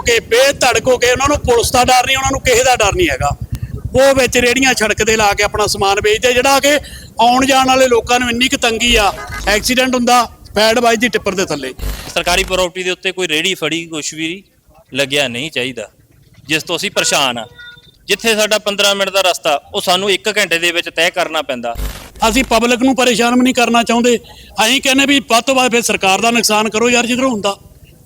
ਹੋ ਕੇ ਬੇਧੜਕ ਹੋ ਕੇ ਉਹਨਾਂ ਨੂੰ ਪੁਲਿਸ ਦਾ ਡਰ ਨਹੀਂ ਉਹਨਾਂ ਨੂੰ ਕਿਸੇ ਦਾ ਡਰ ਨਹੀਂ ਹੈਗਾ। ਉਹ ਵਿੱਚ ਰੇੜੀਆਂ ਸੜਕ ਤੇ ਲਾ ਕੇ ਆਪਣਾ ਸਮਾਨ ਵੇਚਦੇ ਜਿਹੜਾ ਕਿ ਆਉਣ ਜਾਣ ਵਾਲੇ ਲੋਕਾਂ ਨੂੰ ਇੰਨੀ ਕੁ ਤੰਗੀ ਆ ਐਕਸੀਡੈਂਟ ਹੁੰਦਾ ਫੈਡ ਵੱਜਦੀ ਟਿੱਪਰ ਦੇ ਥੱਲੇ। ਸਰਕਾਰੀ ਪ੍ਰਾਪਰਟੀ ਦੇ ਉੱਤੇ ਕੋਈ ਰੇੜੀ ਫੜੀ ਕੁਛ ਵੀ ਲੱਗਿਆ ਨਹੀਂ ਚਾਹੀਦਾ ਜਿਸ ਤੋਂ ਅਸੀਂ ਪਰੇਸ਼ਾਨ ਆ। ਜਿੱਥੇ ਸਾਡਾ 15 ਮਿੰਟ ਦਾ ਰਸਤਾ ਉਹ ਸਾਨੂੰ 1 ਘੰਟੇ ਦੇ ਵਿੱਚ ਤੈਅ ਕਰਨਾ ਪੈਂਦਾ। ਅਸੀਂ ਪਬਲਿਕ ਨੂੰ ਪਰੇਸ਼ਾਨ ਵੀ ਨਹੀਂ ਕਰਨਾ ਚਾਹੁੰਦੇ। ਅਸੀਂ ਕਹਿੰਦੇ ਵੀ ਵੱਧ ਤੋਂ ਵੱਧ ਫਿਰ ਸਰਕਾਰ ਦਾ ਨੁਕਸਾਨ ਕਰੋ ਯਾਰ ਜਿੱਧਰੋਂ ਹੁੰਦਾ।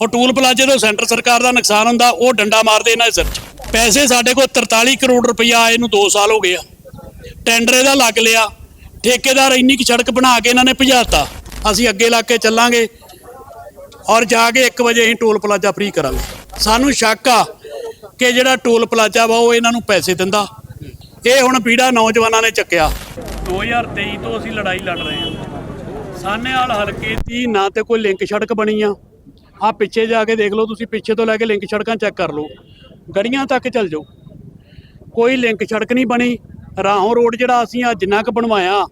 ਉਹ ਟੂਲ ਪਲਾਜ਼ੇ ਤੋਂ ਸੈਂਟਰ ਸਰਕਾਰ ਦਾ ਨੁਕਸਾਨ ਹੁੰਦਾ, ਉਹ ਡੰਡਾ ਮਾਰਦੇ ਇਹਨਾਂ ਦੇ ਸਿਰ 'ਚ। ਪੈਸੇ ਸਾਡੇ ਕੋਲ 43 ਕਰੋੜ ਰੁਪਇਆ ਆਏ ਨੂੰ 2 ਸਾਲ ਹੋ ਗਏ ਆ। ਟੈਂਡਰ ਇਹਦਾ ਲੱਗ ਲਿਆ। ਠੇਕੇਦਾਰ ਇੰਨੀ ਕੁ ਸੜਕ ਬਣਾ ਕੇ ਇਹਨਾਂ ਨੇ ਭਜਾਤਾ। ਅਸੀਂ ਅੱਗੇ ਲੱਗ ਕੇ ਚੱਲਾਂਗੇ ਔਰ ਜਾ ਕੇ 1 ਵਜੇ ਅਸੀਂ ਟੋਲ ਪਲਾਜ਼ਾ ਫ੍ਰੀ ਕਰਾਂਗੇ। ਸਾਨੂੰ ਸ਼ੱਕ ਆ ਕਿ ਜਿਹੜਾ ਟੋਲ ਪਲਾਜ਼ਾ ਵਾ, ਉਹ ਇਹਨਾਂ ਨੂੰ ਪੈਸੇ ਦਿੰਦਾ। ਇਹ ਹੁਣ ਪੀੜਾ ਨੌਜਵਾਨਾਂ ਨੇ ਚੱਕਿਆ। 2023 ਤੋਂ ਅਸੀਂ ਲੜਾਈ ਲੜ ਰਹੇ ਹਾਂ। ਸਾਨੇਵਾਲ ਹਲਕੇ ਦੀ ਨਾ ਤੇ ਕੋਈ ਲਿੰਕ ਸੜਕ ਬਣੀ ਆ ਆ ਪਿੱਛੇ ਜਾ ਕੇ ਦੇਖ ਲਓ, ਤੁਸੀਂ ਪਿੱਛੇ ਤੋਂ ਲੈ ਕੇ ਲਿੰਕ ਸੜਕਾਂ ਚੈੱਕ ਕਰ ਲਓ। ਗੜੀਆਂ ਤੱਕ ਚੱਲ ਜਾਓ। ਕੋਈ ਲਿੰਕ ਸੜਕ ਨਹੀਂ ਬਣੀ। ਰਾਹੋਂ ਰੋਡ ਜਿਹੜਾ ਅਸੀਂ ਅੱਜ ਜਿੰਨਾ ਕੁ ਬਣਵਾਇਆ,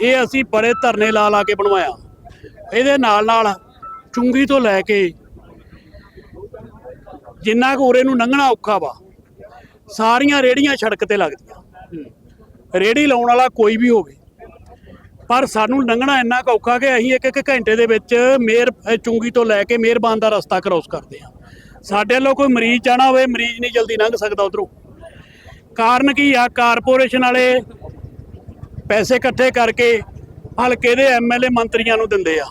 ਇਹ ਅਸੀਂ ਬੜੇ ਧਰਨੇ ਲਾ ਲਾ ਕੇ ਬਣਵਾਇਆ। ਇਹਦੇ ਨਾਲ ਨਾਲ ਚੁੰਗੀ ਤੋਂ ਲੈ ਕੇ ਜਿੰਨਾ ਕੁ ਉਰੇ ਨੂੰ ਲੰਘਣਾ ਔਖਾ ਵਾ, ਸਾਰੀਆਂ ਰੇੜੀਆਂ ਸੜਕ ਤੇ ਲੱਗਦੀਆਂ। ਰੇੜੀ ਲਾਉਣ ਵਾਲਾ ਕੋਈ ਵੀ ਹੋਵੇ। ਪਰ ਸਾਨੂੰ ਲੰਘਣਾ ਇੰਨਾ ਕੁ ਔਖਾ ਕਿ ਅਸੀਂ ਇੱਕ ਇੱਕ ਘੰਟੇ ਦੇ ਵਿੱਚ ਮੇਰ ਚੁੰਗੀ ਤੋਂ ਲੈ ਕੇ ਮਿਹਰਬਾਨ ਦਾ ਰਸਤਾ ਕ੍ਰੋਸ ਕਰਦੇ ਹਾਂ। ਸਾਡੇ ਵੱਲੋਂ ਕੋਈ ਮਰੀਜ਼ ਜਾਣਾ ਹੋਵੇ, ਮਰੀਜ਼ ਨਹੀਂ ਜਲਦੀ ਲੰਘ ਸਕਦਾ ਉਧਰੋਂ। ਕਾਰਨ ਕੀ ਆ? ਕਾਰਪੋਰੇਸ਼ਨ ਵਾਲੇ ਪੈਸੇ ਇਕੱਠੇ ਕਰਕੇ ਹਲਕੇ ਦੇ ਐਮਐਲਏ ਮੰਤਰੀਆਂ ਨੂੰ ਦਿੰਦੇ ਆ,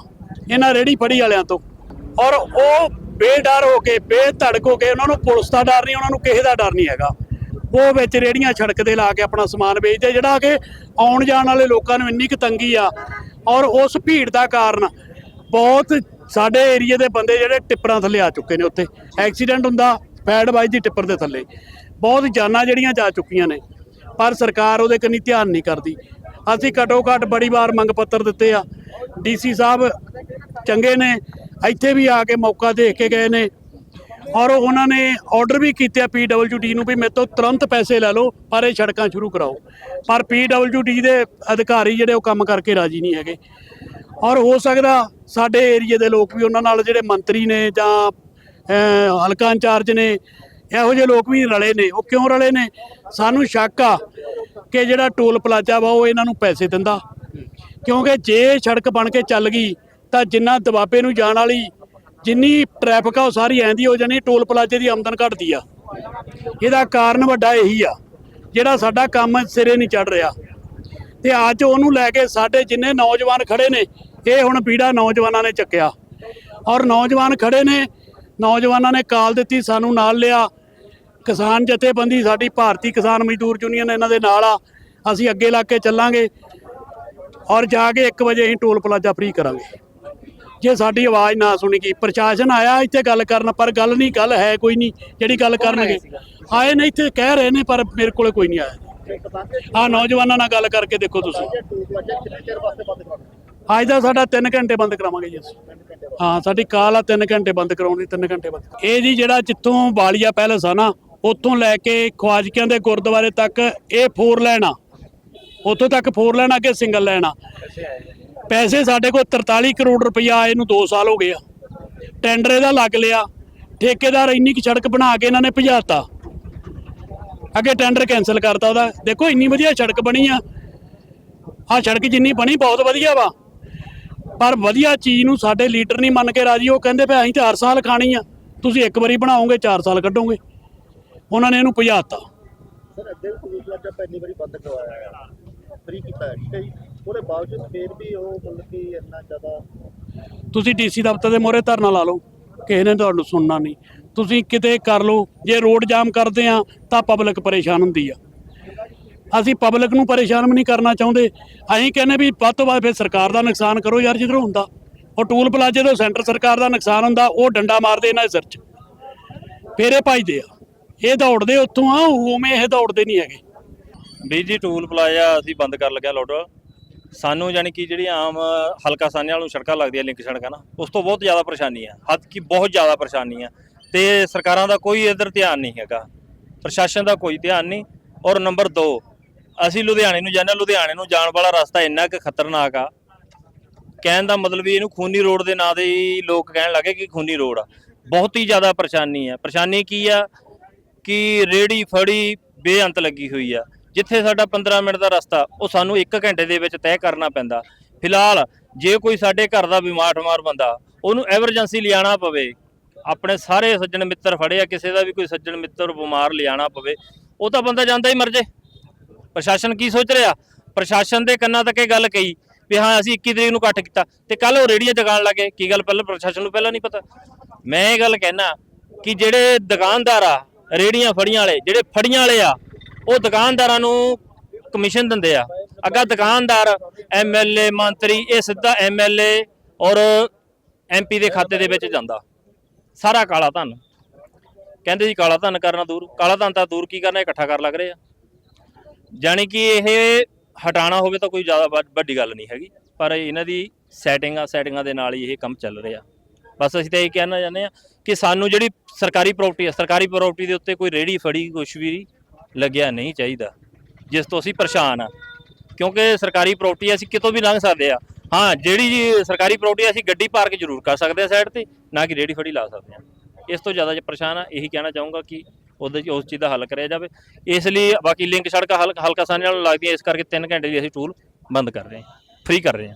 ਇਹਨਾਂ ਰੇੜੀ ਫੜੀ ਵਾਲਿਆਂ ਤੋਂ। ਔਰ ਉਹ ਬੇਡਰ ਹੋ ਕੇ, ਬੇਧੜਕ ਹੋ ਕੇ ਉਹਨਾਂ ਨੂੰ ਪੁਲਿਸ ਦਾ ਡਰ ਨਹੀਂ, ਉਹਨਾਂ ਨੂੰ ਕਿਸੇ ਦਾ ਡਰ ਨਹੀਂ ਹੈਗਾ। ਉਹ ਵਿੱਚ ਰੇੜੀਆਂ ਸੜਕ ਤੇ ਲਾ ਕੇ ਆਪਣਾ ਸਮਾਨ ਵੇਚਦੇ ਜਿਹੜਾ ਕਿ ਆਉਣ ਜਾਣ ਵਾਲੇ ਲੋਕਾਂ ਨੂੰ ਇੰਨੀ ਕੁ ਤੰਗੀ ਆ ਔਰ ਉਸ ਭੀੜ ਦਾ ਕਾਰਨ ਬਹੁਤ ਸਾਡੇ ਏਰੀਏ ਦੇ ਬੰਦੇ ਜਿਹੜੇ ਟਿੱਪਰਾਂ ਥੱਲੇ ਆ ਚੁੱਕੇ ਨੇ ਉੱਥੇ। ਐਕਸੀਡੈਂਟ ਹੁੰਦਾ ਫੈਡ ਦੀ ਟਿੱਪਰ ਦੇ ਥੱਲੇ। ਬਹੁਤ ਜਾਨਾਂ ਜਿਹੜੀਆਂ ਜਾ ਚੁੱਕੀਆਂ ਨੇ, ਪਰ ਸਰਕਾਰ ਉਹਦੇ ਕੰਨੀ ਧਿਆਨ ਨਹੀਂ ਕਰਦੀ। ਅਸੀਂ ਘਟੋ ਘੱਟ ਬੜੀ ਵਾਰ ਮੰਗ ਪੱਤਰ ਦਿੱਤੇ ਆ। ਡੀਸੀ ਸਾਹਿਬ ਚੰਗੇ ਨੇ, ਇੱਥੇ ਵੀ ਆ ਕੇ ਮੌਕਾ ਦੇਖ ਕੇ ਗਏ ਨੇ। ਔਰ ਉਹਨਾਂ ਨੇ ਆਰਡਰ ਵੀ ਕੀਤੇ ਆ ਪੀਡਬਲਯੂਡੀ ਨੂੰ ਵੀ ਮੇਰੇ ਤੋਂ ਤੁਰੰਤ ਪੈਸੇ ਲੈ ਲਓ, ਪਰ ਇਹ ਸੜਕਾਂ ਸ਼ੁਰੂ ਕਰਾਓ। ਪਰ ਪੀਡਬਲਯੂਡੀ ਦੇ ਅਧਿਕਾਰੀ ਜਿਹੜੇ ਉਹ ਕੰਮ ਕਰਕੇ ਰਾਜੀ ਨਹੀਂ ਹੈਗੇ। ਔਰ ਹੋ ਸਕਦਾ ਸਾਡੇ ਏਰੀਏ ਦੇ ਲੋਕ ਵੀ ਉਹਨਾਂ ਨਾਲ ਜਿਹੜੇ ਮੰਤਰੀ ਨੇ ਜਾਂ ਹਲਕਾ ਇੰਚਾਰਜ ਨੇ, ਇਹੋ ਜਿਹੇ ਲੋਕ ਵੀ ਰਲੇ ਨੇ, ਉਹ ਕਿਉਂ ਰਲੇ ਨੇ? ਸਾਨੂੰ ਸ਼ੱਕ ਆ ਕਿ ਜਿਹੜਾ ਟੋਲ ਪਲਾਜ਼ਾ ਵਾ, ਉਹ ਇਹਨਾਂ ਨੂੰ ਪੈਸੇ ਦਿੰਦਾ। ਕਿਉਂਕਿ ਜੇ ਸੜਕ ਬਣ ਕੇ ਚੱਲ ਗਈ, ਤਾਂ ਜਿੰਨਾ ਦਬਾਬੇ ਨੂੰ ਜਾਣ ਵਾਲੀ ਜਿੰਨੀ ਟ੍ਰੈਫਿਕ ਆ ਉਹ ਸਾਰੀ ਐਂਦੀ ਹੋ ਜਾਣੀ, ਟੋਲ ਪਲਾਜ਼ੇ ਦੀ ਆਮਦਨ ਘਟਦੀ ਆ। ਇਹਦਾ ਕਾਰਨ ਵੱਡਾ ਇਹੀ ਆ, ਜਿਹੜਾ ਸਾਡਾ ਕੰਮ ਸਿਰੇ ਨਹੀਂ ਚੜ ਰਿਹਾ। ਤੇ ਅੱਜ ਉਹਨੂੰ ਲੈ ਕੇ ਸਾਡੇ ਜਿੰਨੇ ਨੌਜਵਾਨ ਖੜੇ ਨੇ, ਇਹ ਹੁਣ ਪੀੜਾ ਨੌਜਵਾਨਾਂ ਨੇ ਚੱਕਿਆ। ਔਰ ਨੌਜਵਾਨ ਖੜੇ ਨੇ, ਨੌਜਵਾਨਾਂ ਨੇ ਕਾਲ ਦਿੱਤੀ, ਸਾਨੂੰ ਨਾਲ ਲਿਆ। ਕਿਸਾਨ ਜਥੇਬੰਦੀ, ਸਾਡੀ ਭਾਰਤੀ ਕਿਸਾਨ ਮਜ਼ਦੂਰ ਯੂਨੀਅਨ ਇਹਨਾਂ ਦੇ ਨਾਲ ਆ। ਅਸੀਂ ਅੱਗੇ ਲੱਗ ਕੇ ਚੱਲਾਂਗੇ। ਔਰ ਜਾ ਕੇ 1 ਵਜੇ ਅਸੀਂ ਟੋਲ ਪਲਾਜ਼ਾ ਫ੍ਰੀ ਕਰਾਂਗੇ। ਜੇ ਸਾਡੀ ਆਵਾਜ਼ ਨਾ ਸੁਣੀ ਗਈ ਪ੍ਰਸ਼ਾਸਨ ਆਇਆ ਇੱਥੇ ਗੱਲ ਕਰਨ ਪਰ ਗੱਲ ਨਹੀਂ ਗੱਲ ਹੈ ਕੋਈ ਨਹੀਂ ਜਿਹੜੀ ਗੱਲ ਕਰਨਗੇ। ਆਏ ਨੇ ਇੱਥੇ ਕਹਿ ਰਹੇ ਨੇ ਪਰ ਮੇਰੇ ਕੋਲੇ ਕੋਈ ਨਹੀਂ ਆਇਆ। ਆ ਨੌਜਵਾਨਾਂ ਨਾਲ ਗੱਲ ਕਰਕੇ ਦੇਖੋ ਤੁਸੀਂ। ਅੱਜ ਦਾ ਸਾਡਾ 3 ਘੰਟੇ ਬੰਦ ਕਰਾਵਾਂਗੇ ਜੀ ਹਾਂ ਸਾਡੀ ਕਾਲ ਆ 3 ਘੰਟੇ ਬੰਦ ਕਰਾਉਣੀ 3 ਘੰਟੇ ਬੰਦ। ਇਹ ਜੀ ਜਿਹੜਾ ਜਿੱਥੋਂ ਬਾਲੀਆ ਪੈਲਸ ਆ ਨਾ ਉੱਥੋਂ ਲੈ ਕੇ ਖਵਾਜਕਿਆਂ ਦੇ ਗੁਰਦੁਆਰੇ ਤੱਕ ਇਹ ਫੋਰ ਆ। ਉੱਥੋਂ ਤੱਕ ਫੋਰ ਲਾਈਨ ਅੱਗੇ ਸਿੰਗਲ ਆ। ਪੈਸੇ ਸਾਡੇ ਕੋਲ 43 ਕਰੋੜ ਰੁਪਈਆ ਆਏ ਨੂੰ 2 ਸਾਲ ਹੋ ਗਏ ਆ। ਟੈਂਡਰ ਇਹਦਾ ਲੱਗ ਲਿਆ। ਠੇਕੇਦਾਰ ਇੰਨੀ ਕੁ ਸੜਕ ਬਣਾ ਕੇ ਇਹਨਾਂ ਨੇ ਭਜਾਤਾ। ਅੱਗੇ ਟੈਂਡਰ ਕੈਨਸਲ ਕਰਤਾ ਉਹਦਾ। ਦੇਖੋ ਇੰਨੀ ਵਧੀਆ ਸੜਕ ਬਣੀ ਆ। ਆ ਸੜਕ ਜਿੰਨੀ ਬਣੀ ਬਹੁਤ ਵਧੀਆ ਵਾ। ਪਰ ਵਧੀਆ ਚੀਜ਼ ਨੂੰ ਸਾਡੇ ਲੀਡਰ ਨਹੀਂ ਮੰਨ ਕੇ ਰਾਜੀ। ਉਹ ਕਹਿੰਦੇ ਵੀ ਅਸੀਂ ਤਾਂ ਹਰ ਸਾਲ ਖਾਣੀ ਆ। ਤੁਸੀਂ ਇੱਕ ਵਾਰੀ ਬਣਾਓਗੇ 4 ਸਾਲ ਕੱਢੋਗੇ। ਉਹਨਾਂ ਨੇ ਇਹਨੂੰ ਭਜਾਤਾ। ਸਰ, ਅੱਗੇ ਵੀ ਟੂਲ ਪਲਾਜ਼ਾ ਪਹਿਲੀ ਵਾਰੀ ਬੰਦ ਕਰਵਾਇਆ ਫ੍ਰੀ ਕੀਤਾ ਠੀਕ ਹੈ ਜੀ। ਉਹਦੇ ਬਾਵਜੂਦ ਫੇਰ ਵੀ ਉਹ ਮਤਲਬ ਕਿ ਇੰਨਾ ਜ਼ਿਆਦਾ ਤੁਸੀਂ ਡੀਸੀ ਦਫ਼ਤਰ ਦੇ ਮੋਹਰੇ ਧਰਨਾ ਲਾ ਲਓ ਕਿਸੇ ਨੇ ਤੁਹਾਨੂੰ ਸੁਣਨਾ ਨਹੀਂ। ਤੁਸੀਂ ਕਿਤੇ ਕਰ ਲਓ ਜੇ ਰੋਡ ਜਾਮ ਕਰਦੇ ਆ ਤਾਂ ਪਬਲਿਕ ਪਰੇਸ਼ਾਨ ਹੁੰਦੀ ਆ। ਅਸੀਂ ਪਬਲਿਕ ਨੂੰ ਪਰੇਸ਼ਾਨ ਵੀ ਨਹੀਂ ਕਰਨਾ ਚਾਹੁੰਦੇ। ਅਸੀਂ ਕਹਿੰਦੇ ਵੀ ਵੱਧ ਤੋਂ ਵੱਧ ਫਿਰ ਸਰਕਾਰ ਦਾ ਨੁਕਸਾਨ ਕਰੋ ਯਾਰ ਜਿੱਧਰੋਂ ਹੁੰਦਾ। ਉਹ ਟੂਲ ਪਲਾਜ਼ੇ ਤੋਂ ਸੈਂਟਰ ਸਰਕਾਰ ਦਾ ਨੁਕਸਾਨ ਹੁੰਦਾ ਉਹ ਡੰਡਾ ਮਾਰਦੇ ਇਹਨਾਂ ਦੇ ਸਿਰ 'ਚ। ਫਿਰ ਇਹ ਭਜਦੇ ਆ। ਇਹ ਦੌੜਦੇ ਉੱਥੋਂ ਆ ਉਵੇਂ ਇਹ ਦੌੜਦੇ ਨਹੀਂ ਹੈਗੇ। ਵੀਰ ਜੀ ਟੂਲ ਪਲਾਜ਼ਾ ਅਸੀਂ ਬੰਦ ਕਰ ਲੱਗਿਆ ਲੋਡ ਸਾਨੂੰ ਯਾਨੀ ਕਿ ਜਿਹੜੀ ਆਮ ਹਲਕਾ ਸਾਨੇ ਵਾਲੋਂ ਸੜਕਾਂ ਲੱਗਦੀਆਂ ਲਿੰਕ ਸੜਕਾਂ ਨਾ ਉਸ ਤੋਂ ਬਹੁਤ ਜ਼ਿਆਦਾ ਪਰੇਸ਼ਾਨੀ ਆ। ਹੱਦ ਕੀ ਬਹੁਤ ਜ਼ਿਆਦਾ ਪਰੇਸ਼ਾਨੀ ਆ। ਤੇ ਸਰਕਾਰਾਂ ਦਾ ਕੋਈ ਇਧਰ ਧਿਆਨ ਨਹੀਂ ਹੈਗਾ। ਪ੍ਰਸ਼ਾਸਨ ਦਾ ਕੋਈ ਧਿਆਨ ਨਹੀਂ। ਔਰ ਨੰਬਰ 2 ਅਸੀਂ ਲੁਧਿਆਣੇ ਨੂੰ ਜਾਂਦੇ ਹਾਂ, ਲੁਧਿਆਣੇ ਨੂੰ ਜਾਣ ਵਾਲਾ ਰਸਤਾ ਇੰਨਾ ਕਿ ਖਤਰਨਾਕ ਆ। ਕਹਿਣ ਦਾ ਮਤਲਬ ਵੀ ਇਹਨੂੰ ਖੂਨੀ ਰੋਡ ਦੇ ਨਾਂ ਦੇ ਹੀ ਲੋਕ ਕਹਿਣ ਲੱਗੇ ਕਿ ਖੂਨੀ ਰੋਡ ਆ। ਬਹੁਤ ਹੀ ਜ਼ਿਆਦਾ ਪਰੇਸ਼ਾਨੀ ਆ। ਪਰੇਸ਼ਾਨੀ ਕੀ ਆ ਕਿ ਰੇੜੀ ਫੜੀ ਬੇਅੰਤ ਲੱਗੀ ਹੋਈ ਆ। ਜਿੱਥੇ ਸਾਡਾ 15 ਮਿੰਟ ਦਾ ਰਸਤਾ, ਉਹ ਸਾਨੂੰ 1 ਘੰਟੇ ਦੇ ਵਿੱਚ ਤੈਅ ਕਰਨਾ ਪੈਂਦਾ। ਫਿਲਹਾਲ, ਜੇ ਕੋਈ ਸਾਡੇ ਘਰ ਦਾ ਬਿਮਾਰ ਠਮਾਰ ਬੰਦਾ, ਉਹਨੂੰ ਐਮਰਜੈਂਸੀ ਲਿਆਣਾ ਪਵੇ, ਆਪਣੇ ਸਾਰੇ ਸੱਜਣ ਮਿੱਤਰ ਫੜੇ ਆ, ਕਿਸੇ ਦਾ ਵੀ ਕੋਈ ਸੱਜਣ ਮਿੱਤਰ ਬਿਮਾਰ ਲਿਆਣਾ ਪਵੇ, ਉਹ ਤਾਂ ਬੰਦਾ ਜਾਂਦਾ ਹੀ ਮਰ ਜੇ। ਪ੍ਰਸ਼ਾਸਨ ਕੀ ਸੋਚ ਰਿਹਾ? ਪ੍ਰਸ਼ਾਸਨ ਦੇ ਕੰਨਾਂ ਤੱਕ ਇਹ ਗੱਲ ਕਹੀ ਵੀ ਹਾਂ, ਅਸੀਂ 21 ਤਰੀਕ ਨੂੰ ਇਕੱਠ ਕੀਤਾ ਤੇ ਕੱਲ ਉਹ ਰੇੜੀਆਂ ਜਗਾਉਣ ਲੱਗੇ ਕੀ ਗੱਲ ਪਹਿਲਾਂ ਪ੍ਰਸ਼ਾਸਨ ਨੂੰ ਪਹਿਲਾਂ ਨਹੀਂ ਪਤਾ? ਮੈਂ ਇਹ ਗੱਲ ਕਹਿਣਾ ਕਿ ਜਿਹੜੇ ਦੁਕਾਨਦਾਰ ਆ ਰੇੜੀਆਂ ਫੜੀਆਂ ਵਾਲੇ, ਜਿਹੜੇ ਫੜੀਆਂ ਵਾਲੇ ਆ ਉਹ ਦੁਕਾਨਦਾਰਾਂ ਨੂੰ ਕਮਿਸ਼ਨ ਦਿੰਦੇ ਆ। ਅੱਗਾ ਦੁਕਾਨਦਾਰ ਐਮਐਲਏ ਮੰਤਰੀ, ਇਹ ਸਿੱਧਾ ਐਮਐਲਏ ਔਰ ਐਮਪੀ ਦੇ ਖਾਤੇ ਦੇ ਵਿੱਚ ਜਾਂਦਾ। ਸਾਰਾ ਕਾਲਾ ਧਨ। ਕਹਿੰਦੇ ਜੀ ਕਾਲਾ ਧਨ ਕਰਨਾ ਦੂਰ, ਕਾਲਾ ਧਨ ਤਾਂ ਦੂਰ ਕੀ ਕਰਨਾ, ਇਕੱਠਾ ਕਰ ਲੱਗ ਰਹੇ ਆ। ਜਾਣੀ ਕਿ ਇਹ ਹਟਾਣਾ ਹੋਵੇ ਤਾਂ ਕੋਈ ਜ਼ਿਆਦਾ ਵੱਡ- ਵੱਡੀ ਗੱਲ ਨਹੀਂ ਹੈਗੀ। ਪਰ ਇਹਨਾਂ ਦੀ ਸੈਟਿੰਗ ਆ ਸੈਟਿੰਗਾਂ ਦੇ ਨਾਲ ਹੀ ਇਹ ਕੰਮ ਚੱਲ ਰਿਹਾ। ਬਸ ਅਸੀਂ ਤਾਂ ਇਹ ਕਹਿਣਾ ਚਾਹੁੰਦੇ ਆ ਕਿ ਸਾਨੂੰ ਜਿਹੜੀ ਸਰਕਾਰੀ ਪ੍ਰਾਪਰਟੀ ਹੈ ਸਰਕਾਰੀ ਪ੍ਰਾਪਰਟੀ ਦੇ ਉੱਤੇ ਕੋਈ ਰੇੜੀ ਫੜੀ, ਕੁਛ ਵੀ ਲੱਗਿਆ ਨਹੀਂ ਚਾਹੀਦਾ। ਜਿਸ ਤੋਂ ਅਸੀਂ ਪਰੇਸ਼ਾਨ ਆ। ਕਿਉਂਕਿ ਸਰਕਾਰੀ ਪ੍ਰਾਪਰਟੀ ਅਸੀਂ ਕਿਤੋਂ ਵੀ ਲੰਘ ਸਕਦੇ ਆ। ਹਾਂ, ਜਿਹੜੀ ਜੀ ਸਰਕਾਰੀ ਪ੍ਰਾਪਰਟੀ ਅਸੀਂ ਗੱਡੀ ਪਾਰਕ ਜ਼ਰੂਰ ਕਰ ਸਕਦੇ ਆ ਸਾਈਡ ਤੇ, ਨਾ ਕਿ ਰੇੜੀ ਫੜੀ ਲਾ ਸਕਦੇ ਆ। ਇਸ ਤੋਂ ਜ਼ਿਆਦਾ ਜੇ ਪਰੇਸ਼ਾਨ ਆ, ਇਹੀ ਕਹਿਣਾ ਚਾਹੂੰਗਾ ਕਿ ਉਹਦੇ ਉਸ ਚੀਜ਼ ਦਾ ਹੱਲ ਕਰਿਆ ਜਾਵੇ। ਇਸ ਲਈ ਬਾਕੀ ਲਿੰਕ ਸੜਕਾਂ ਹਲਕਾ ਹਲਕਾ ਸਾਨੇ ਨਾਲ ਲੱਗਦੀਆਂ, ਇਸ ਕਰਕੇ 3 ਘੰਟੇ ਦੀ ਅਸੀਂ ਟੂਲ ਬੰਦ ਕਰ ਰਹੇ ਹਾਂ। ਫ੍ਰੀ ਕਰ ਰਹੇ ਹਾਂ।